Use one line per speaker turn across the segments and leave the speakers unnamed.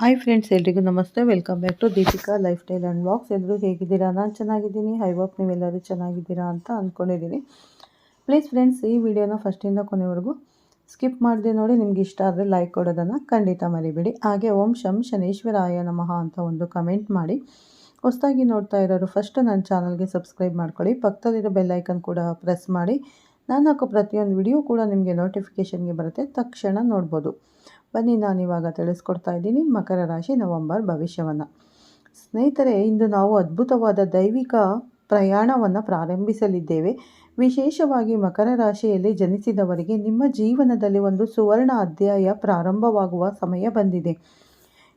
Hi friends ಎಲ್ರಿಗೂ ನಮಸ್ತೆ. Welcome back to Deepika lifestyle and blogs ಎಲ್ಲರೂ ಹೇಗಿದ್ದೀರಾ? ನಾನು ಚೆನ್ನಾಗಿದ್ದೀನಿ. ಐ ಹೋಪ್ ನೀವೆಲ್ಲರೂ ಚೆನ್ನಾಗಿದ್ದೀರಾ ಅಂತ ಅಂದ್ಕೊಂಡಿದ್ದೀನಿ ಪ್ಲೀಸ್ ಫ್ರೆಂಡ್ಸ್ ಈ ವಿಡಿಯೋನ ಫಸ್ಟಿಂದ ಕೊನೆವರೆಗೂ ಸ್ಕಿಪ್ ಮಾಡಿದೆ ನೋಡಿ. ನಿಮ್ಗೆ ಇಷ್ಟ ಆದರೆ ಲೈಕ್ ಕೊಡೋದನ್ನು ಖಂಡಿತ ಮರಿಬೇಡಿ. ಹಾಗೆ ಓಂ ಶಂ ಶನೇಶ್ವರಾಯ ನಮಃ ಅಂತ ಒಂದು ಕಮೆಂಟ್ ಮಾಡಿ. ಹೊಸದಾಗಿ ನೋಡ್ತಾ ಇರೋರು ಫಸ್ಟ್ ನನ್ನ ಚಾನಲ್ಗೆ ಸಬ್ಸ್ಕ್ರೈಬ್ ಮಾಡ್ಕೊಳ್ಳಿ. ಪಕ್ಕದಲ್ಲಿರೋ ಬೆಲ್ಲೈಕನ್ ಕೂಡ ಪ್ರೆಸ್ ಮಾಡಿ. ನಾನು ಹಾಕೋ ಪ್ರತಿಯೊಂದು ವಿಡಿಯೋ ಕೂಡ ನಿಮಗೆ ನೋಟಿಫಿಕೇಷನ್ಗೆ ಬರುತ್ತೆ. ತಕ್ಷಣ ನೋಡ್ಬೋದು. ಬನ್ನಿ, ನಾನು ಇವಾಗ ತಿಳಿಸ್ಕೊಡ್ತಾ ಇದ್ದೀನಿ. ಮಕರ ರಾಶಿ ನವಂಬರ್ ಭವಿಷ್ಯವನ್ನು. ಸ್ನೇಹಿತರೆ, ಇಂದು ನಾವು ಅದ್ಭುತವಾದ ದೈವಿಕ ಪ್ರಯಾಣವನ್ನು ಪ್ರಾರಂಭಿಸಲಿದ್ದೇವೆ. ವಿಶೇಷವಾಗಿ ಮಕರ ರಾಶಿಯಲ್ಲಿ ಜನಿಸಿದವರಿಗೆ ನಿಮ್ಮ ಜೀವನದಲ್ಲಿ ಒಂದು ಸುವರ್ಣ ಅಧ್ಯಾಯ ಪ್ರಾರಂಭವಾಗುವ ಸಮಯ ಬಂದಿದೆ.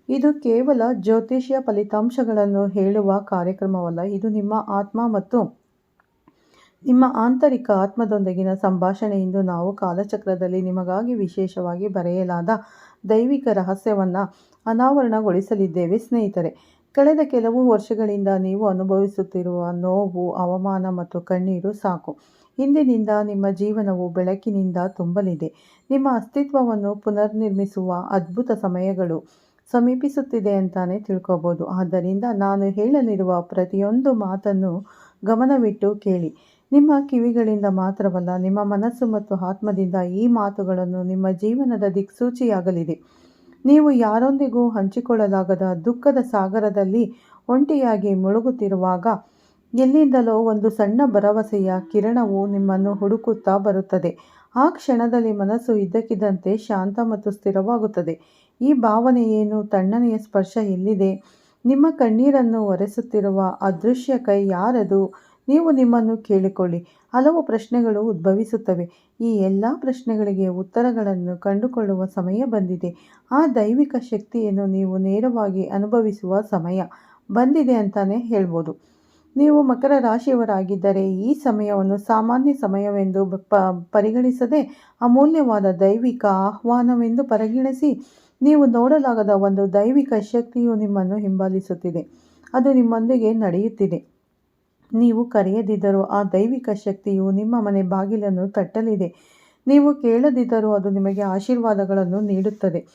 ಇದು ಕೇವಲ ಜ್ಯೋತಿಷ್ಯ ಫಲಿತಾಂಶಗಳನ್ನು ಹೇಳುವ ಕಾರ್ಯಕ್ರಮವಲ್ಲ, ಇದು ನಿಮ್ಮ ಆತ್ಮ ಮತ್ತು ನಿಮ್ಮ ಆಂತರಿಕ ಆತ್ಮದೊಂದಿಗಿನ ಸಂಭಾಷಣೆ ಇಂದು ನಾವು ಕಾಲಚಕ್ರದಲ್ಲಿ ನಿಮಗಾಗಿ ವಿಶೇಷವಾಗಿ ಬರೆಯಲಾದ ದೈವಿಕ ರಹಸ್ಯವನ್ನು ಅನಾವರಣಗೊಳಿಸಲಿದ್ದೇವೆ, ಸ್ನೇಹಿತರೆ. ಕಳೆದ ಕೆಲವು ವರ್ಷಗಳಿಂದ ನೀವು ಅನುಭವಿಸುತ್ತಿರುವ ನೋವು, ಅವಮಾನ ಮತ್ತು ಕಣ್ಣೀರು ಸಾಕು. ಇಂದಿನಿಂದ ನಿಮ್ಮ ಜೀವನವು ಬೆಳಕಿನಿಂದ ತುಂಬಲಿದೆ. ನಿಮ್ಮ ಅಸ್ತಿತ್ವವನ್ನು ಪುನರ್ನಿರ್ಮಿಸುವ ಅದ್ಭುತ ಸಮಯಗಳು ಸಮೀಪಿಸುತ್ತಿದೆ ಅಂತಾನೆ ತಿಳ್ಕೋಬೋದು. ಆದ್ದರಿಂದ ನಾನು ಹೇಳಲಿರುವ ಪ್ರತಿಯೊಂದು ಮಾತನ್ನು ಗಮನವಿಟ್ಟು ಕೇಳಿ. ನಿಮ್ಮ ಕಿವಿಗಳಿಂದ ಮಾತ್ರವಲ್ಲ ನಿಮ್ಮ ಮನಸ್ಸು ಮತ್ತು ಆತ್ಮದಿಂದ ಈ ಮಾತುಗಳನ್ನು ನಿಮ್ಮ ಜೀವನದ ದಿಕ್ಸೂಚಿಯಾಗಲಿದೆ. ನೀವು ಯಾರೊಂದಿಗೂ ಹಂಚಿಕೊಳ್ಳಲಾಗದ ದುಃಖದ ಸಾಗರದಲ್ಲಿ ಒಂಟಿಯಾಗಿ ಮುಳುಗುತ್ತಿರುವಾಗ, ಎಲ್ಲಿಂದಲೋ ಒಂದು ಸಣ್ಣ ಭರವಸೆಯ ಕಿರಣವು ನಿಮ್ಮನ್ನು ಹುಡುಕುತ್ತಾ ಬರುತ್ತದೆ. ಆ ಕ್ಷಣದಲ್ಲಿ ಮನಸ್ಸು ಇದ್ದಕ್ಕಿದ್ದಂತೆ ಶಾಂತ ಮತ್ತು ಸ್ಥಿರವಾಗುತ್ತದೆ. ಈ ಭಾವನೆ ಏನು? ತಣ್ಣನೆಯ ಸ್ಪರ್ಶ ಎಲ್ಲಿದೆ? ನಿಮ್ಮ ಕಣ್ಣೀರನ್ನು ಒರೆಸುತ್ತಿರುವ ಅದೃಶ್ಯ ಕೈ ಯಾರದು? ನೀವು ನಿಮ್ಮನ್ನು ಕೇಳಿಕೊಳ್ಳಿ. ಹಲವು ಪ್ರಶ್ನೆಗಳು ಉದ್ಭವಿಸುತ್ತವೆ. ಈ ಎಲ್ಲ ಪ್ರಶ್ನೆಗಳಿಗೆ ಉತ್ತರಗಳನ್ನು ಕಂಡುಕೊಳ್ಳುವ ಸಮಯ ಬಂದಿದೆ. ಆ ದೈವಿಕ ಶಕ್ತಿಯನ್ನು ನೀವು ನೇರವಾಗಿ ಅನುಭವಿಸುವ ಸಮಯ ಬಂದಿದೆ ಅಂತಲೇ ಹೇಳ್ಬೋದು. ನೀವು ಮಕರ ರಾಶಿಯವರಾಗಿದ್ದರೆ ಈ ಸಮಯವನ್ನು ಸಾಮಾನ್ಯ ಸಮಯವೆಂದು ಪ, ಪರಿಗಣಿಸದೆ ಅಮೂಲ್ಯವಾದ ದೈವಿಕ ಆಹ್ವಾನವೆಂದು ಪರಿಗಣಿಸಿ ನೀವು ನೋಡಲಾಗದ ಒಂದು ದೈವಿಕ ಶಕ್ತಿಯು ನಿಮ್ಮನ್ನು ಹಿಂಬಾಲಿಸುತ್ತಿದೆ. ಅದು ನಿಮ್ಮೊಂದಿಗೆ ನಡೆಯುತ್ತಿದೆ. ನೀವು ಕರೆಯದಿದ್ದರೂ ಆ ದೈವಿಕ ಶಕ್ತಿಯು ನಿಮ್ಮ ಮನೆ ಬಾಗಿಲನ್ನು ತಟ್ಟಲಿದೆ. ನೀವು ಕೇಳದಿದ್ದರೂ ಅದು ನಿಮಗೆ ಆಶೀರ್ವಾದಗಳನ್ನು ನೀಡುತ್ತದೆ.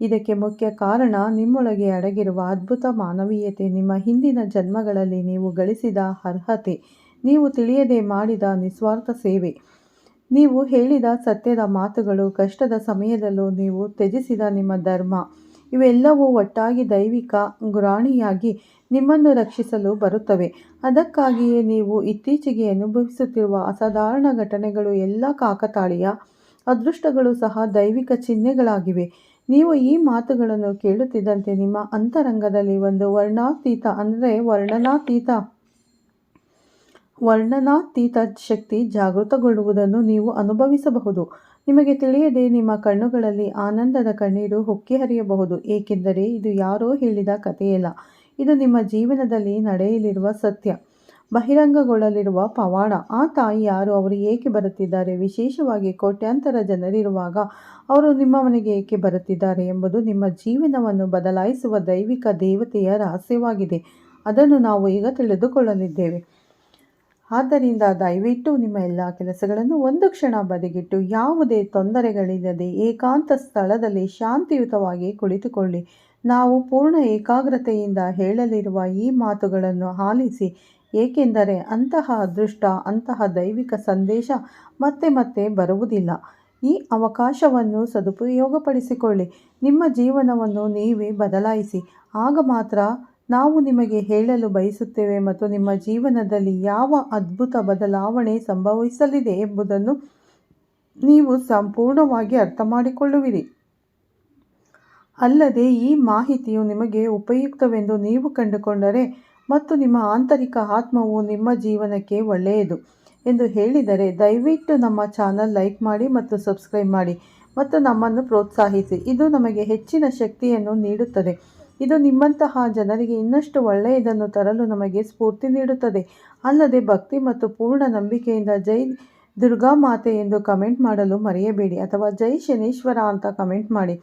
ಇದಕ್ಕೆ ಮುಖ್ಯ ಕಾರಣ ನಿಮ್ಮೊಳಗೆ ಅಡಗಿರುವ ಅದ್ಭುತ ಮಾನವೀಯತೆ. ನಿಮ್ಮ ಹಿಂದಿನ ಜನ್ಮಗಳಲ್ಲಿ ನೀವು ಗಳಿಸಿದ ಅರ್ಹತೆ. ನೀವು ತಿಳಿಯದೆ ಮಾಡಿದ ನಿಸ್ವಾರ್ಥ ಸೇವೆ. ನೀವು ಹೇಳಿದ ಸತ್ಯದ ಮಾತುಗಳು, ಕಷ್ಟದ ಸಮಯದಲ್ಲೂ ನೀವು ತ್ಯಜಿಸಿದ ನಿಮ್ಮ ಧರ್ಮ. ಇವೆಲ್ಲವೂ ಒಟ್ಟಾಗಿ ದೈವಿಕ ಗುರಾಣಿಯಾಗಿ ನಿಮ್ಮನ್ನು ರಕ್ಷಿಸಲು ಬರುತ್ತವೆ. ಅದಕ್ಕಾಗಿಯೇ ನೀವು ಇತ್ತೀಚೆಗೆ ಅನುಭವಿಸುತ್ತಿರುವ ಅಸಾಧಾರಣ ಘಟನೆಗಳು ಎಲ್ಲ ಕಾಕತಾಳೀಯ ಅದೃಷ್ಟಗಳು ಸಹ ದೈವಿಕ ಚಿಹ್ನೆಗಳಾಗಿವೆ. ನೀವು ಈ ಮಾತುಗಳನ್ನು ಕೇಳುತ್ತಿದ್ದಂತೆ ನಿಮ್ಮ ಅಂತರಂಗದಲ್ಲಿ ಒಂದು ವರ್ಣಾತೀತ, ಅಂದರೆ ವರ್ಣನಾತೀತ ವರ್ಣನಾತೀತ ಶಕ್ತಿ ಜಾಗೃತಗೊಳ್ಳುವುದನ್ನು ನೀವು ಅನುಭವಿಸಬಹುದು. ನಿಮಗೆ ತಿಳಿಯದೆ ನಿಮ್ಮ ಕಣ್ಣುಗಳಲ್ಲಿ ಆನಂದದ ಕಣ್ಣೀರು ಹೊಕ್ಕಿ ಹರಿಯಬಹುದು. ಏಕೆಂದರೆ ಇದು ಯಾರೋ ಹೇಳಿದ ಕಥೆಯಲ್ಲ. ಇದು ನಿಮ್ಮ ಜೀವನದಲ್ಲಿ ನಡೆಯಲಿರುವ ಸತ್ಯ. ಬಹಿರಂಗಗೊಳ್ಳಲಿರುವ ಪವಾಡ. ಆ ತಾಯಿ ಯಾರು? ಅವರು ಏಕೆ ಬರುತ್ತಿದ್ದಾರೆ? ವಿಶೇಷವಾಗಿ ಕೋಟ್ಯಾಂತರ ಜನರಿರುವಾಗ ಅವರು ನಿಮ್ಮ ಮನೆಗೆ ಏಕೆ ಬರುತ್ತಿದ್ದಾರೆ ಎಂಬುದು ನಿಮ್ಮ ಜೀವನವನ್ನು ಬದಲಾಯಿಸುವ ದೈವಿಕ ದೇವತೆಯ ರಹಸ್ಯವಾಗಿದೆ. ಅದನ್ನು ನಾವು ಈಗ ತಿಳಿದುಕೊಳ್ಳಲಿದ್ದೇವೆ. ಆದ್ದರಿಂದ ದಯವಿಟ್ಟು ನಿಮ್ಮ ಎಲ್ಲ ಕೆಲಸಗಳನ್ನು ಒಂದು ಕ್ಷಣ ಬದಿಗಿಟ್ಟು ಯಾವುದೇ ತೊಂದರೆಗಳಿಲ್ಲದೆ ಏಕಾಂತ ಸ್ಥಳದಲ್ಲಿ ಶಾಂತಿಯುತವಾಗಿ ಕುಳಿತುಕೊಳ್ಳಿ. ನಾವು ಪೂರ್ಣ ಏಕಾಗ್ರತೆಯಿಂದ ಹೇಳಲಿರುವ ಈ ಮಾತುಗಳನ್ನು ಆಲಿಸಿ, ಏಕೆಂದರೆ ಅಂತಹ ಅದೃಷ್ಟ, ಅಂತಹ ದೈವಿಕ ಸಂದೇಶ ಮತ್ತೆ ಮತ್ತೆ ಬರುವುದಿಲ್ಲ. ಈ ಅವಕಾಶವನ್ನು ಸದುಪಯೋಗಪಡಿಸಿಕೊಳ್ಳಿ. ನಿಮ್ಮ ಜೀವನವನ್ನು ನೀವೇ ಬದಲಾಯಿಸಿ. ಆಗ ಮಾತ್ರ ನಾವು ನಿಮಗೆ ಹೇಳಲು ಬಯಸುತ್ತೇವೆ ಮತ್ತು ನಿಮ್ಮ ಜೀವನದಲ್ಲಿ ಯಾವ ಅದ್ಭುತ ಬದಲಾವಣೆ ಸಂಭವಿಸಲಿದೆ ಎಂಬುದನ್ನು ನೀವು ಸಂಪೂರ್ಣವಾಗಿ ಅರ್ಥ ಮಾಡಿಕೊಳ್ಳುವಿರಿ ಅಲ್ಲದೆ ಈ ಮಾಹಿತಿಯು ನಿಮಗೆ ಉಪಯುಕ್ತವೆಂದು ನೀವು ಕಂಡುಕೊಂಡರೆ ಮತ್ತು ನಿಮ್ಮ ಆಂತರಿಕ ಆತ್ಮವು ನಿಮ್ಮ ಜೀವನಕ್ಕೆ ಒಳ್ಳೆಯದು. ಎಂದು ಹೇಳಿದರೆ, ದಯವಿಟ್ಟು ನಮ್ಮ ಚಾನಲ್ ಲೈಕ್ ಮಾಡಿ ಮತ್ತು ಸಬ್ಸ್ಕ್ರೈಬ್ ಮಾಡಿ ಮತ್ತು ನಮ್ಮನ್ನು ಪ್ರೋತ್ಸಾಹಿಸಿ. ಇದು ನಮಗೆ ಹೆಚ್ಚಿನ ಶಕ್ತಿಯನ್ನು ನೀಡುತ್ತದೆ. ಇದು ನಿಮ್ಮಂತಹ ಜನರಿಗೆ ಇನ್ನಷ್ಟು ಒಳ್ಳೆಯದನ್ನು ತರಲು ನಮಗೆ ಸ್ಫೂರ್ತಿ ನೀಡುತ್ತದೆ. ಅಲ್ಲದೆ ಭಕ್ತಿ ಮತ್ತು ಪೂರ್ಣ ನಂಬಿಕೆಯಿಂದ ಜೈ ದುರ್ಗಾ ಮಾತೆ ಎಂದು ಕಮೆಂಟ್ ಮಾಡಲು ಮರೆಯಬೇಡಿ ಅಥವಾ ಜೈ ಶನೀಶ್ವರ ಅಂತ ಕಮೆಂಟ್ ಮಾಡಿ.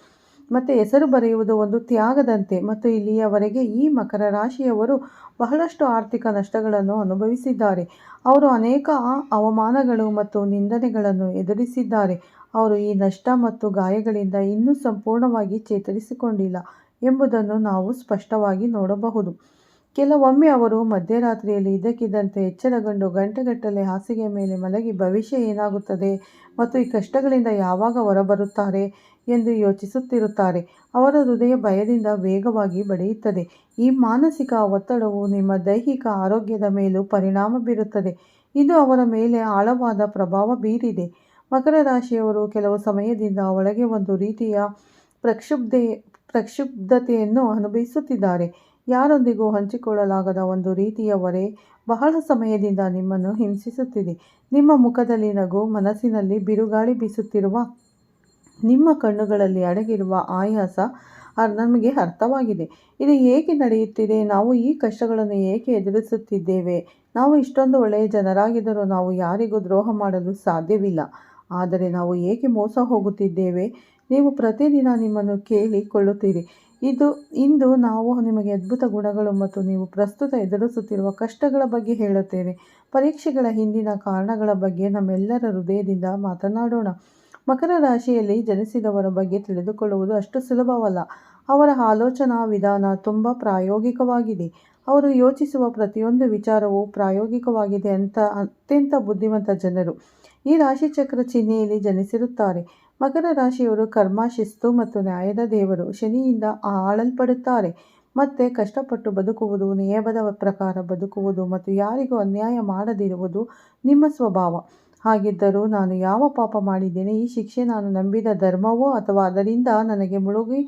ಮತ್ತು ಹೆಸರು ಬರೆಯುವುದು ಒಂದು ತ್ಯಾಗದಂತೆ ಮತ್ತು ಇಲ್ಲಿಯವರೆಗೆ ಈ ಮಕರ ರಾಶಿಯವರು ಬಹಳಷ್ಟು ಆರ್ಥಿಕ ನಷ್ಟಗಳನ್ನು ಅನುಭವಿಸಿದ್ದಾರೆ. ಅವರು ಅನೇಕ ಅವಮಾನಗಳು ಮತ್ತು ನಿಂದನೆಗಳನ್ನು ಎದುರಿಸಿದ್ದಾರೆ. ಅವರು ಈ ನಷ್ಟ ಮತ್ತು ಗಾಯಗಳಿಂದ ಇನ್ನೂ ಸಂಪೂರ್ಣವಾಗಿ ಚೇತರಿಸಿಕೊಂಡಿಲ್ಲ ಎಂಬುದನ್ನು ನಾವು ಸ್ಪಷ್ಟವಾಗಿ ನೋಡಬಹುದು. ಕೆಲವೊಮ್ಮೆ ಅವರು ಮಧ್ಯರಾತ್ರಿಯಲ್ಲಿ ಇದಕ್ಕಿದ್ದಂತೆ ಎಚ್ಚರಗೊಂಡು ಗಂಟೆಗಟ್ಟಲೆ ಹಾಸಿಗೆ ಮೇಲೆ ಮಲಗಿ ಭವಿಷ್ಯ ಏನಾಗುತ್ತದೆ ಮತ್ತು ಈ ಕಷ್ಟಗಳಿಂದ ಯಾವಾಗ ಹೊರಬರುತ್ತಾರೆ? ಎಂದು ಯೋಚಿಸುತ್ತಿರುತ್ತಾರೆ. ಅವರ ಹೃದಯ ಭಯದಿಂದ ವೇಗವಾಗಿ ಬಡಿಯುತ್ತದೆ. ಈ ಮಾನಸಿಕ ಒತ್ತಡವು ನಿಮ್ಮ ದೈಹಿಕ ಆರೋಗ್ಯದ ಮೇಲೂ ಪರಿಣಾಮ ಬೀರುತ್ತದೆ. ಇದು ಅವರ ಮೇಲೆ ಆಳವಾದ ಪ್ರಭಾವ ಬೀರಿದೆ. ಮಕರ ರಾಶಿಯವರು ಕೆಲವು ಸಮಯದಿಂದ ಒಳಗೆ ಒಂದು ರೀತಿಯ ಪ್ರಕ್ಷುಬ್ಧೆ, ಪ್ರಕ್ಷುಬ್ಧತೆಯನ್ನು ಅನುಭವಿಸುತ್ತಿದ್ದಾರೆ. ಯಾರೊಂದಿಗೂ ಹಂಚಿಕೊಳ್ಳಲಾಗದ ಒಂದು ರೀತಿಯ ಬಹಳ ಸಮಯದಿಂದ ನಿಮ್ಮನ್ನು ಹಿಂಸಿಸುತ್ತಿದೆ. ನಿಮ್ಮ ಮುಖದಲ್ಲಿ ನಗು, ಮನಸ್ಸಿನಲ್ಲಿ ಬಿರುಗಾಳಿ ಬೀಸುತ್ತಿರುವ ನಿಮ್ಮ ಕಣ್ಣುಗಳಲ್ಲಿ ಅಡಗಿರುವ ಆಯಾಸ ನಮಗೆ ಅರ್ಥವಾಗಿದೆ. ಇದು ಏಕೆ ನಡೆಯುತ್ತಿದೆ? ನಾವು ಈ ಕಷ್ಟಗಳನ್ನು ಏಕೆ ಎದುರಿಸುತ್ತಿದ್ದೇವೆ? ನಾವು ಇಷ್ಟೊಂದು ಒಳ್ಳೆಯ ಜನರಾಗಿದ್ದರೂ ನಾವು ಯಾರಿಗೂ ದ್ರೋಹ ಮಾಡಲು ಸಾಧ್ಯವಿಲ್ಲ. ಆದರೆ ನಾವು ಏಕೆ ಮೋಸ ಹೋಗುತ್ತಿದ್ದೇವೆ? ನೀವು ಪ್ರತಿದಿನ ನಿಮ್ಮನ್ನು ಕೇಳಿಕೊಳ್ಳುತ್ತೀರಿ ಇದು ಇಂದು ನಾವು ನಿಮಗೆ ಅದ್ಭುತ ಗುಣಗಳು ಮತ್ತು ನೀವು ಪ್ರಸ್ತುತ ಎದುರಿಸುತ್ತಿರುವ ಕಷ್ಟಗಳ ಬಗ್ಗೆ ಹೇಳುತ್ತೇವೆ. ಪರೀಕ್ಷೆಗಳ ಹಿಂದಿನ ಕಾರಣಗಳ ಬಗ್ಗೆ ನಮ್ಮೆಲ್ಲರ ಹೃದಯದಿಂದ ಮಾತನಾಡೋಣ. ಮಕರ ರಾಶಿಯಲ್ಲಿ ಜನಿಸಿದವರ ಬಗ್ಗೆ ತಿಳಿದುಕೊಳ್ಳುವುದು ಅಷ್ಟು ಸುಲಭವಲ್ಲ. ಅವರ ಆಲೋಚನಾ ವಿಧಾನ ತುಂಬ ಪ್ರಾಯೋಗಿಕವಾಗಿದೆ. ಅವರು ಯೋಚಿಸುವ ಪ್ರತಿಯೊಂದು ವಿಚಾರವೂ ಪ್ರಾಯೋಗಿಕವಾಗಿದೆ ಅಂತ ಅತ್ಯಂತ ಬುದ್ಧಿವಂತ ಜನರು. ಈ ರಾಶಿಚಕ್ರ ಚಿಹ್ನೆಯಲ್ಲಿ ಜನಿಸಿರುತ್ತಾರೆ. ಮಕರ ರಾಶಿಯವರು ಕರ್ಮ, ಶಿಸ್ತು ಮತ್ತು ನ್ಯಾಯದ ದೇವರು ಶನಿಯಿಂದ ಆಳಲ್ಪಡುತ್ತಾರೆ. ಮತ್ತೆ ಕಷ್ಟಪಟ್ಟು ಬದುಕುವುದು, ನಿಯಮದ ಪ್ರಕಾರ ಬದುಕುವುದು ಮತ್ತು ಯಾರಿಗೂ ಅನ್ಯಾಯ ಮಾಡದಿರುವುದು ನಿಮ್ಮ ಸ್ವಭಾವ. ಹಾಗಿದ್ದರೂ ನಾನು ಯಾವ ಪಾಪ ಮಾಡಿದ್ದೇನೆ? ಈ ಶಿಕ್ಷೆ ನಾನು ನಂಬಿದ ಧರ್ಮವೋ ಅಥವಾ ಅದರಿಂದ ನನಗೆ ಮುಳುಗಿ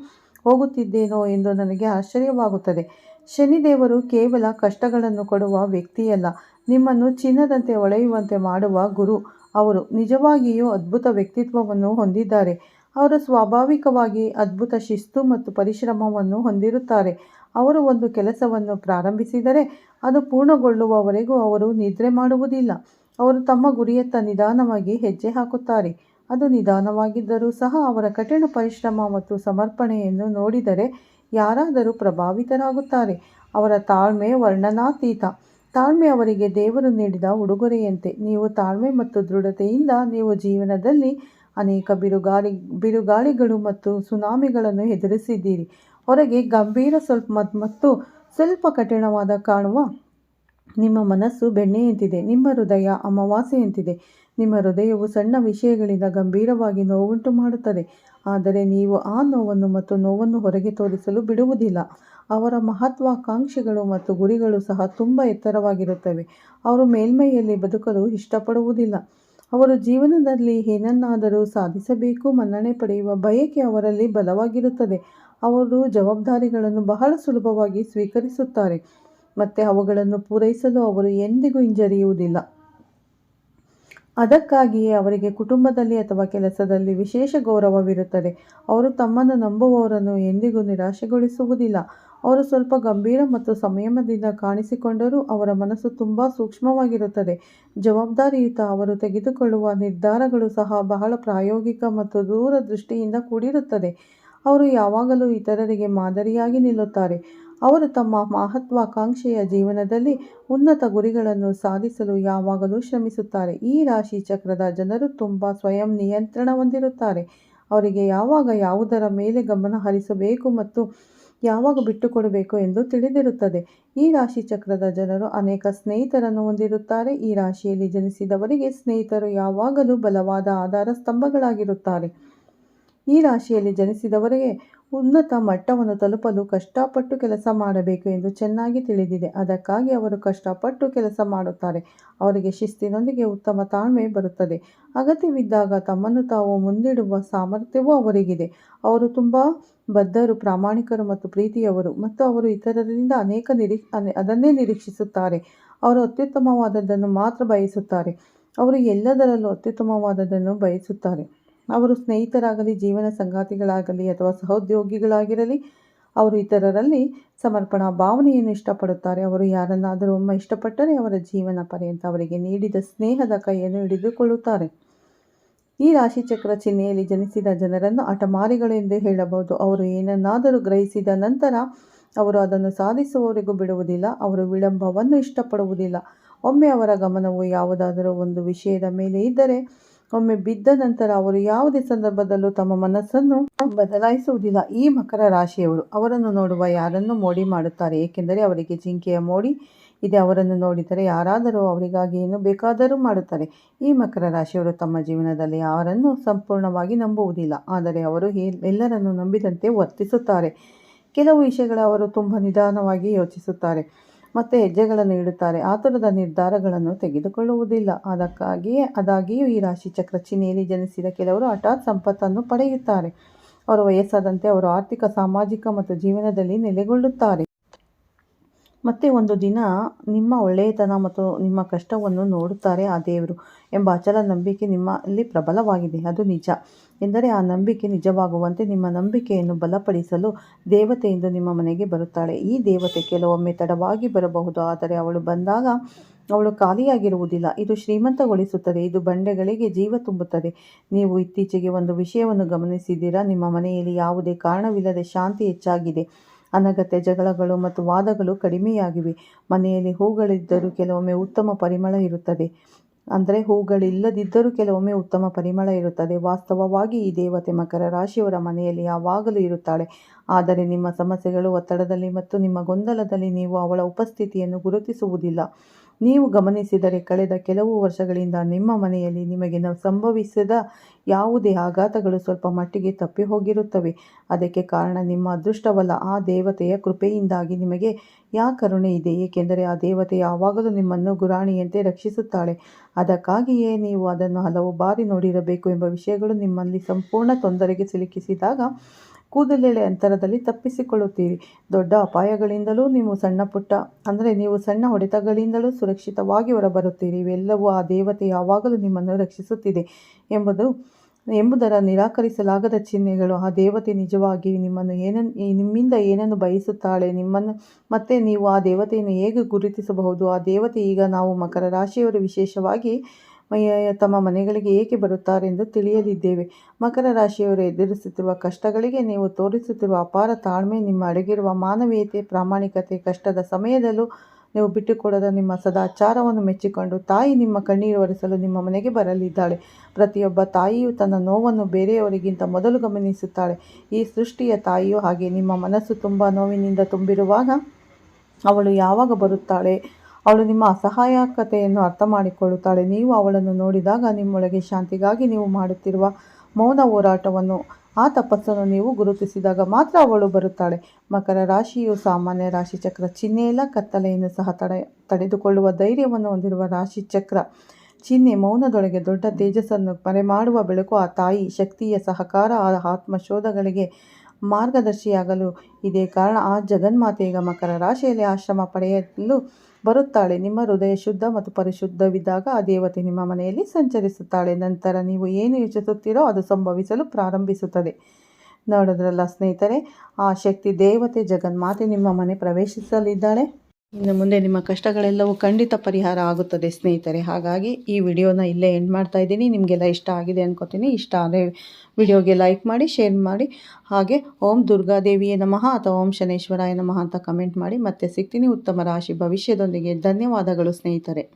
ಹೋಗುತ್ತಿದ್ದೇನೋ ಎಂದು ನನಗೆ ಆಶ್ಚರ್ಯವಾಗುತ್ತದೆ. ಶನಿದೇವರು ಕೇವಲ ಕಷ್ಟಗಳನ್ನು ಕೊಡುವ ವ್ಯಕ್ತಿಯಲ್ಲ. ನಿಮ್ಮನ್ನು ಚಿನ್ನದಂತೆ ಒಳೆಯುವಂತೆ ಮಾಡುವ ಗುರು. ಅವರು ನಿಜವಾಗಿಯೂ ಅದ್ಭುತ ವ್ಯಕ್ತಿತ್ವವನ್ನು ಹೊಂದಿದ್ದಾರೆ. ಅವರು ಸ್ವಾಭಾವಿಕವಾಗಿ ಅದ್ಭುತ ಶಿಸ್ತು ಮತ್ತು ಪರಿಶ್ರಮವನ್ನು ಹೊಂದಿರುತ್ತಾರೆ. ಅವರು ಒಂದು ಕೆಲಸವನ್ನು ಪ್ರಾರಂಭಿಸಿದರೆ ಅದು ಪೂರ್ಣಗೊಳ್ಳುವವರೆಗೂ ಅವರು ನಿದ್ರೆ ಮಾಡುವುದಿಲ್ಲ. ಅವರು ತಮ್ಮ ಗುರಿಯತ್ತ ನಿಧಾನವಾಗಿ ಹೆಜ್ಜೆ ಹಾಕುತ್ತಾರೆ. ಅದು ನಿಧಾನವಾಗಿದ್ದರೂ ಸಹ ಅವರ ಕಠಿಣ ಪರಿಶ್ರಮ ಮತ್ತು ಸಮರ್ಪಣೆಯನ್ನು ನೋಡಿದರೆ ಯಾರಾದರೂ ಪ್ರಭಾವಿತರಾಗುತ್ತಾರೆ. ಅವರ ತಾಳ್ಮೆ ವರ್ಣನಾತೀತ. ತಾಳ್ಮೆ ಅವರಿಗೆ ದೇವರು ನೀಡಿದ ಉಡುಗೊರೆಯಂತೆ. ನೀವು ತಾಳ್ಮೆ ಮತ್ತು ದೃಢತೆಯಿಂದ ನೀವು ಜೀವನದಲ್ಲಿ ಅನೇಕ ಬಿರುಗಾಳಿ, ಬಿರುಗಾಳಿಗಳು ಮತ್ತು ಸುನಾಮಿಗಳನ್ನು ಎದುರಿಸಿದ್ದೀರಿ. ಹೊರಗೆ ಗಂಭೀರ ಸ್ವಲ್ಪ ಮತ್ತು ಸ್ವಲ್ಪ ಕಠಿಣವಾದ ಕಾಣುವ ನಿಮ್ಮ ಮನಸ್ಸು ಬೆಣ್ಣೆಯಂತಿದೆ, ನಿಮ್ಮ ಹೃದಯ ಅಮಾವಾಸೆಯಂತಿದೆ ನಿಮ್ಮ ಹೃದಯವು ಸಣ್ಣ ವಿಷಯಗಳಿಂದ ಗಂಭೀರವಾಗಿ ನೋವುಂಟು ಮಾಡುತ್ತದೆ. ಆದರೆ ನೀವು ಆ ನೋವನ್ನು ಮತ್ತು ನೋವನ್ನು ಹೊರಗೆ ತೋರಿಸಲು ಬಿಡುವುದಿಲ್ಲ. ಅವರ ಮಹತ್ವಾಕಾಂಕ್ಷೆಗಳು ಮತ್ತು ಗುರಿಗಳು ಸಹ ತುಂಬ ಎತ್ತರವಾಗಿರುತ್ತವೆ. ಅವರು ಮೇಲ್ಮೈಯಲ್ಲಿ ಬದುಕಲು ಇಷ್ಟಪಡುವುದಿಲ್ಲ. ಅವರು ಜೀವನದಲ್ಲಿ ಏನನ್ನಾದರೂ ಸಾಧಿಸಬೇಕು, ಮನ್ನಣೆ ಪಡೆಯುವ ಬಯಕೆ ಅವರಲ್ಲಿ ಬಲವಾಗಿರುತ್ತದೆ. ಅವರು ಜವಾಬ್ದಾರಿಗಳನ್ನು ಬಹಳ ಸುಲಭವಾಗಿ ಸ್ವೀಕರಿಸುತ್ತಾರೆ. ಮತ್ತು ಅವುಗಳನ್ನು ಪೂರೈಸಲು ಅವರು ಎಂದಿಗೂ ಹಿಂಜರಿಯುವುದಿಲ್ಲ. ಅದಕ್ಕಾಗಿಯೇ ಅವರಿಗೆ ಕುಟುಂಬದಲ್ಲಿ ಅಥವಾ ಕೆಲಸದಲ್ಲಿ ವಿಶೇಷ ಗೌರವವಿರುತ್ತದೆ. ಅವರು ತಮ್ಮನ್ನು ನಂಬುವವರನ್ನು ಎಂದಿಗೂ ನಿರಾಶೆಗೊಳಿಸುವುದಿಲ್ಲ. ಅವರು ಸ್ವಲ್ಪ ಗಂಭೀರ ಮತ್ತು ಸಂಯಮದಿಂದ ಕಾಣಿಸಿಕೊಂಡರೂ ಅವರ ಮನಸ್ಸು ತುಂಬ ಸೂಕ್ಷ್ಮವಾಗಿರುತ್ತದೆ. ಜವಾಬ್ದಾರಿಯುತ ಅವರು ತೆಗೆದುಕೊಳ್ಳುವ ನಿರ್ಧಾರಗಳು ಸಹ ಬಹಳ ಪ್ರಾಯೋಗಿಕ ಮತ್ತು ದೂರದೃಷ್ಟಿಯಿಂದ ಕೂಡಿರುತ್ತದೆ. ಅವರು ಯಾವಾಗಲೂ ಇತರರಿಗೆ ಮಾದರಿಯಾಗಿ ನಿಲ್ಲುತ್ತಾರೆ. ಅವರು ತಮ್ಮ ಮಹತ್ವಾಕಾಂಕ್ಷೆಯ ಜೀವನದಲ್ಲಿ ಉನ್ನತ ಗುರಿಗಳನ್ನು ಸಾಧಿಸಲು ಯಾವಾಗಲೂ ಶ್ರಮಿಸುತ್ತಾರೆ. ಈ ರಾಶಿ ಚಕ್ರದ ಜನರು ತುಂಬ ಸ್ವಯಂ ನಿಯಂತ್ರಣ ಹೊಂದಿರುತ್ತಾರೆ. ಅವರಿಗೆ ಯಾವಾಗ ಯಾವುದರ ಮೇಲೆ ಗಮನ ಹರಿಸಬೇಕು ಮತ್ತು ಯಾವಾಗ ಬಿಟ್ಟುಕೊಡಬೇಕು ಎಂದು ತಿಳಿದಿರುತ್ತದೆ. ಈ ರಾಶಿ ಚಕ್ರದ ಜನರು ಅನೇಕ ಸ್ನೇಹಿತರನ್ನು ಹೊಂದಿರುತ್ತಾರೆ. ಈ ರಾಶಿಯಲ್ಲಿ ಜನಿಸಿದವರಿಗೆ ಸ್ನೇಹಿತರು ಯಾವಾಗಲೂ ಬಲವಾದ ಆಧಾರ ಸ್ತಂಭಗಳಾಗಿರುತ್ತಾರೆ. ಈ ರಾಶಿಯಲ್ಲಿ ಜನಿಸಿದವರಿಗೆ ಉನ್ನತ ಮಟ್ಟವನ್ನು ತಲುಪಲು ಕಷ್ಟಪಟ್ಟು ಕೆಲಸ ಮಾಡಬೇಕು ಎಂದು ಚೆನ್ನಾಗಿ ತಿಳಿದಿದೆ. ಅದಕ್ಕಾಗಿ ಅವರು ಕಷ್ಟಪಟ್ಟು ಕೆಲಸ ಮಾಡುತ್ತಾರೆ. ಅವರಿಗೆ ಶಿಸ್ತಿನೊಂದಿಗೆ ಉತ್ತಮ ತಾಳ್ಮೆ ಬರುತ್ತದೆ. ಅಗತ್ಯವಿದ್ದಾಗ ತಮ್ಮನ್ನು ತಾವು ಮುಂದಿಡುವ ಸಾಮರ್ಥ್ಯವೂ ಅವರಿಗಿದೆ. ಅವರು ತುಂಬ ಬದ್ಧರು, ಪ್ರಾಮಾಣಿಕರು ಮತ್ತು ಪ್ರೀತಿಯವರು ಮತ್ತು ಅವರು ಇತರರಿಂದ ಅನೇಕ ನಿರೀ ಅದನ್ನೇ ನಿರೀಕ್ಷಿಸುತ್ತಾರೆ. ಅವರು ಅತ್ಯುತ್ತಮವಾದದ್ದನ್ನು ಮಾತ್ರ ಬಯಸುತ್ತಾರೆ. ಅವರು ಎಲ್ಲದರಲ್ಲೂ ಅತ್ಯುತ್ತಮವಾದದ್ದನ್ನು ಬಯಸುತ್ತಾರೆ. ಅವರು ಸ್ನೇಹಿತರಾಗಲಿ, ಜೀವನ ಸಂಗಾತಿಗಳಾಗಲಿ ಅಥವಾ ಸಹೋದ್ಯೋಗಿಗಳಾಗಿರಲಿ, ಅವರು ಇತರರಲ್ಲಿ ಸಮರ್ಪಣಾ ಭಾವನೆಯನ್ನು ಇಷ್ಟಪಡುತ್ತಾರೆ. ಅವರು ಯಾರನ್ನಾದರೂ ಒಮ್ಮೆ ಇಷ್ಟಪಟ್ಟರೆ ಅವರ ಜೀವನ ಪರ್ಯಂತ ಅವರಿಗೆ ನೀಡಿದ ಸ್ನೇಹದ ಕೈಯನ್ನು ಹಿಡಿದುಕೊಳ್ಳುತ್ತಾರೆ. ಈ ರಾಶಿಚಕ್ರ ಚಿಹ್ನೆಯಲ್ಲಿ ಜನಿಸಿದ ಜನರನ್ನು ಹಠಮಾರಿಗಳು ಎಂದು ಹೇಳಬಹುದು. ಅವರು ಏನನ್ನಾದರೂ ಗ್ರಹಿಸಿದ ನಂತರ ಅವರು ಅದನ್ನು ಸಾಧಿಸುವವರೆಗೂ ಬಿಡುವುದಿಲ್ಲ. ಅವರು ವಿಳಂಬವನ್ನು ಇಷ್ಟಪಡುವುದಿಲ್ಲ. ಒಮ್ಮೆ ಅವರ ಗಮನವು ಯಾವುದಾದರೂ ಒಂದು ವಿಷಯದ ಮೇಲೆ ಇದ್ದರೆ ಒಮ್ಮೆ ಬಿದ್ದ ನಂತರ ಅವರು ಯಾವುದೇ ಸಂದರ್ಭದಲ್ಲೂ ತಮ್ಮ ಮನಸ್ಸನ್ನು ಬದಲಾಯಿಸುವುದಿಲ್ಲ. ಈ ಮಕರ ರಾಶಿಯವರು ಅವರನ್ನು ನೋಡುವ ಯಾರನ್ನು ಮೋಡಿ ಮಾಡುತ್ತಾರೆ? ಏಕೆಂದರೆ ಅವರಿಗೆ ಜಿಂಕೆಯ ಮೋಡಿ ಇದೆ. ಅವರನ್ನು ನೋಡಿದರೆ ಯಾರಾದರೂ ಅವರಿಗಾಗಿ ಏನು ಬೇಕಾದರೂ ಮಾಡುತ್ತಾರೆ. ಈ ಮಕರ ರಾಶಿಯವರು ತಮ್ಮ ಜೀವನದಲ್ಲಿ ಯಾರನ್ನು ಸಂಪೂರ್ಣವಾಗಿ ನಂಬುವುದಿಲ್ಲ. ಆದರೆ ಅವರು ಎಲ್ಲರನ್ನು ನಂಬಿದಂತೆ ವರ್ತಿಸುತ್ತಾರೆ. ಕೆಲವು ವಿಷಯಗಳ ಅವರು ತುಂಬ ನಿಧಾನವಾಗಿ ಯೋಚಿಸುತ್ತಾರೆ. ಮತ್ತು ಹೆಜ್ಜೆಗಳನ್ನು ಇಡುತ್ತಾರೆ. ಆತುರದ ನಿರ್ಧಾರಗಳನ್ನು ತೆಗೆದುಕೊಳ್ಳುವುದಿಲ್ಲ. ಅದಕ್ಕಾಗಿಯೇ, ಅದಾಗಿಯೂ ಈ ರಾಶಿ ಚಕ್ರ ಚಿಹ್ನೆಯಲ್ಲಿ ಜನಿಸಿದ ಕೆಲವರು ಹಠಾತ್ ಸಂಪತ್ತನ್ನು ಪಡೆಯುತ್ತಾರೆ. ಅವರ ವಯಸ್ಸಾದಂತೆ ಅವರು ಆರ್ಥಿಕ, ಸಾಮಾಜಿಕ ಮತ್ತು ಜೀವನದಲ್ಲಿ ನೆಲೆಗೊಳ್ಳುತ್ತಾರೆ. ಮತ್ತೆ ಒಂದು ದಿನ ನಿಮ್ಮ ಒಳ್ಳೆಯತನ ಮತ್ತು ನಿಮ್ಮ ಕಷ್ಟವನ್ನು ನೋಡುತ್ತಾರೆ ಆ ದೇವರು ಎಂಬ ಅಚಲ ನಂಬಿಕೆ ನಿಮ್ಮಲ್ಲಿ ಪ್ರಬಲವಾಗಿದೆ. ಅದು ನಿಜ. ಎಂದರೆ ಆ ನಂಬಿಕೆ ನಿಜವಾಗುವಂತೆ ನಿಮ್ಮ ನಂಬಿಕೆಯನ್ನು ಬಲಪಡಿಸಲು ದೇವತೆಯಿಂದ ನಿಮ್ಮ ಮನೆಗೆ ಬರುತ್ತಾಳೆ. ಈ ದೇವತೆ ಕೆಲವೊಮ್ಮೆ ತಡವಾಗಿ ಬರಬಹುದು, ಆದರೆ ಅವಳು ಬಂದಾಗ ಅವಳು ಖಾಲಿಯಾಗಿರುವುದಿಲ್ಲ. ಇದು ಶ್ರೀಮಂತಗೊಳಿಸುತ್ತದೆ, ಇದು ಬಂಡೆಗಳಿಗೆ ಜೀವ ತುಂಬುತ್ತದೆ. ನೀವು ಇತ್ತೀಚೆಗೆ ಒಂದು ವಿಷಯವನ್ನು ಗಮನಿಸಿದ್ದೀರಾ? ನಿಮ್ಮ ಮನೆಯಲ್ಲಿ ಯಾವುದೇ ಕಾರಣವಿಲ್ಲದೆ ಶಾಂತಿ ಹೆಚ್ಚಾಗಿದೆ. ಅನಗತ್ಯ ಜಗಳಗಳು ಮತ್ತು ವಾದಗಳು ಕಡಿಮೆಯಾಗಿವೆ. ಮನೆಯಲ್ಲಿ ಹೂಗಳಿದ್ದರೂ ಕೆಲವೊಮ್ಮೆ ಉತ್ತಮ ಪರಿಮಳ ಇರುತ್ತದೆ. ಅಂದರೆ ಹೂಗಳಿಲ್ಲದಿದ್ದರೂ ಕೆಲವೊಮ್ಮೆ ಉತ್ತಮ ಪರಿಮಳ ಇರುತ್ತದೆ. ವಾಸ್ತವವಾಗಿ ಈ ದೇವತೆ ಮಕರ ರಾಶಿಯವರ ಮನೆಯಲ್ಲಿ ಯಾವಾಗಲೂ ಇರುತ್ತಾಳೆ. ಆದರೆ ನಿಮ್ಮ ಸಮಸ್ಯೆಗಳು ಒತ್ತಡದಲ್ಲಿ ಮತ್ತು ನಿಮ್ಮ ಗೊಂದಲದಲ್ಲಿ ನೀವು ಅವಳ ಉಪಸ್ಥಿತಿಯನ್ನು ಗುರುತಿಸುವುದಿಲ್ಲ. ನೀವು ಗಮನಿಸಿದರೆ ಕಳೆದ ಕೆಲವು ವರ್ಷಗಳಿಂದ ನಿಮ್ಮ ಮನೆಯಲ್ಲಿ ನಿಮಗೆ ಸಂಭವಿಸಿದ ಯಾವುದೇ ಆಘಾತಗಳು ಸ್ವಲ್ಪ ಮಟ್ಟಿಗೆ ತಪ್ಪಿ ಹೋಗಿರುತ್ತವೆ. ಅದಕ್ಕೆ ಕಾರಣ ನಿಮ್ಮ ಅದೃಷ್ಟವಲ್ಲ. ಆ ದೇವತೆಯ ಕೃಪೆಯಿಂದಾಗಿ ನಿಮಗೆ ಯಾ ಕರುಣೆ ಇದೆ? ಏಕೆಂದರೆ ಆ ದೇವತೆ ಯಾವಾಗಲೂ ನಿಮ್ಮನ್ನು ಗುರಾಣಿಯಂತೆ ರಕ್ಷಿಸುತ್ತಾಳೆ. ಅದಕ್ಕಾಗಿಯೇ ನೀವು ಅದನ್ನು ಹಲವು ಬಾರಿ ನೋಡಿರಬೇಕು ಎಂಬ ವಿಷಯಗಳು ನಿಮ್ಮಲ್ಲಿ ಸಂಪೂರ್ಣ ತೊಂದರೆಗೆ ಸಿಲುಕಿಸಿದಾಗ ಕೂದಲೆಳೆ ಅಂತರದಲ್ಲಿ ತಪ್ಪಿಸಿಕೊಳ್ಳುತ್ತೀರಿ. ದೊಡ್ಡ ಅಪಾಯಗಳಿಂದಲೂ ನೀವು ಸಣ್ಣ ಪುಟ್ಟ, ಅಂದರೆ ನೀವು ಸಣ್ಣ ಹೊಡೆತಗಳಿಂದಲೂ ಸುರಕ್ಷಿತವಾಗಿ ಹೊರಬರುತ್ತೀರಿ. ಇವೆಲ್ಲವೂ ಆ ದೇವತೆ ಯಾವಾಗಲೂ ನಿಮ್ಮನ್ನು ರಕ್ಷಿಸುತ್ತಿದೆ ಎಂಬುದು, ಎಂಬುದರ ನಿರಾಕರಿಸಲಾಗದ ಚಿಹ್ನೆಗಳು. ಆ ದೇವತೆ ನಿಜವಾಗಿ ನಿಮ್ಮನ್ನು ಏನನ್ನು ನಿಮ್ಮಿಂದ ಏನನ್ನು ಬಯಸುತ್ತಾಳೆ? ನಿಮ್ಮನ್ನು ಮತ್ತೆ ನೀವು ಆ ದೇವತೆಯನ್ನು ಹೇಗೆ ಗುರುತಿಸಬಹುದು? ಆ ದೇವತೆ ಈಗ ನಾವು ಮಕರ ರಾಶಿಯವರು ವಿಶೇಷವಾಗಿ ತಮ್ಮ ಮನೆಗಳಿಗೆ ಏಕೆ ಬರುತ್ತಾರೆಂದು ತಿಳಿಯಲಿದ್ದೇವೆ ಮಕರ ರಾಶಿಯವರು ಎದುರಿಸುತ್ತಿರುವ ಕಷ್ಟಗಳಿಗೆ ನೀವು ತೋರಿಸುತ್ತಿರುವ ಅಪಾರ ತಾಳ್ಮೆ, ನಿಮ್ಮ ಅಡಗಿರುವ ಮಾನವೀಯತೆ, ಪ್ರಾಮಾಣಿಕತೆ, ಕಷ್ಟದ ಸಮಯದಲ್ಲೂ ನೀವು ಬಿಟ್ಟುಕೊಡದ ನಿಮ್ಮ ಸದಾಚಾರವನ್ನು ಮೆಚ್ಚಿಕೊಂಡು ತಾಯಿ ನಿಮ್ಮ ಕಣ್ಣೀರು ಒರೆಸಲು ನಿಮ್ಮ ಮನೆಗೆ ಬರಲಿದ್ದಾಳೆ. ಪ್ರತಿಯೊಬ್ಬ ತಾಯಿಯು ತನ್ನ ನೋವನ್ನು ಬೇರೆಯವರಿಗಿಂತ ಮೊದಲು ಗಮನಿಸುತ್ತಾಳೆ. ಈ ಸೃಷ್ಟಿಯ ತಾಯಿಯು ಹಾಗೆ. ನಿಮ್ಮ ಮನಸ್ಸು ತುಂಬ ನೋವಿನಿಂದ ತುಂಬಿರುವಾಗ ಅವಳು ಯಾವಾಗ ಬರುತ್ತಾಳೆ? ಅವಳು ನಿಮ್ಮ ಅಸಹಾಯಕತೆಯನ್ನು ಅರ್ಥ ಮಾಡಿಕೊಳ್ಳುತ್ತಾಳೆ ನೀವು ಅವಳನ್ನು ನೋಡಿದಾಗ ನಿಮ್ಮೊಳಗೆ ಶಾಂತಿಗಾಗಿ ನೀವು ಮಾಡುತ್ತಿರುವ ಮೌನ ಹೋರಾಟವನ್ನು, ಆ ತಪಸ್ಸನ್ನು ನೀವು ಗುರುತಿಸಿದಾಗ ಮಾತ್ರ ಅವಳು ಬರುತ್ತಾಳೆ. ಮಕರ ರಾಶಿಯು ಸಾಮಾನ್ಯ ರಾಶಿ ಚಕ್ರ ಚಿಹ್ನೆಯಲ್ಲ ಕತ್ತಲೆಯನ್ನು ಸಹ ತಡೆ, ತಡೆದುಕೊಳ್ಳುವ ಧೈರ್ಯವನ್ನು ಹೊಂದಿರುವ ರಾಶಿ ಚಕ್ರ ಚಿಹ್ನೆ ಮೌನದೊಳಗೆ ದೊಡ್ಡ ತೇಜಸ್ಸನ್ನು ಮರೆಮಾಡುವ ಬೆಳಕು ಆ ತಾಯಿ ಶಕ್ತಿಯ ಸಹಕಾರ, ಆ ಆತ್ಮಶೋಧಗಳಿಗೆ ಮಾರ್ಗದರ್ಶಿಯಾಗಲು ಇದೇ ಕಾರಣ ಆ ಜಗನ್ಮಾತೆ ಈಗ ಮಕರ ರಾಶಿಯಲ್ಲಿ ಆಶ್ರಮ ಪಡೆಯಲು ಬರುತ್ತಾಳೆ. ನಿಮ್ಮ ಹೃದಯ ಶುದ್ಧ ಮತ್ತು ಪರಿಶುದ್ಧವಿದ್ದಾಗ ಆ ದೇವತೆ ನಿಮ್ಮ ಮನೆಯಲ್ಲಿ ಸಂಚರಿಸುತ್ತಾಳೆ. ನಂತರ ನೀವು ಏನು ಯೋಚಿಸುತ್ತೀರೋ ಅದು ಸಂಭವಿಸಲು ಪ್ರಾರಂಭಿಸುತ್ತದೆ. ನೋಡೋದ್ರಲ್ಲ ಸ್ನೇಹಿತರೆ, ಆ ಶಕ್ತಿ ದೇವತೆ ಜಗನ್ಮಾತೆ ನಿಮ್ಮ ಮನೆ ಪ್ರವೇಶಿಸಲಿದ್ದಾಳೆ. ಇನ್ನು ಮುಂದೆ ನಿಮ್ಮ ಕಷ್ಟಗಳೆಲ್ಲವೂ ಖಂಡಿತ ಪರಿಹಾರ ಆಗುತ್ತದೆ, ಸ್ನೇಹಿತರೆ. ಹಾಗಾಗಿ ಈ ವಿಡಿಯೋನ ಇಲ್ಲೇ ಎಂಡ್ ಮಾಡ್ತಾ ಇದ್ದೀನಿ. ನಿಮಗೆಲ್ಲ ಇಷ್ಟ ಆಗಿದೆ ಅನ್ಕೋತೀನಿ. ಇಷ್ಟ ಆದರೆ ವಿಡಿಯೋಗೆ ಲೈಕ್ ಮಾಡಿ ಶೇರ್ ಮಾಡಿ. ಹಾಗೆ ಓಂ ದುರ್ಗಾದೇವಿಯೇ ನಮಃ ಅಥವಾ ಓಂ ಶನೇಶ್ವರಾಯ ನಮಃ ಅಂತ ಕಮೆಂಟ್ ಮಾಡಿ. ಮತ್ತೆ ಸಿಗ್ತೀನಿ ಉತ್ತಮ ರಾಶಿ ಭವಿಷ್ಯದೊಂದಿಗೆ. ಧನ್ಯವಾದಗಳು, ಸ್ನೇಹಿತರೆ.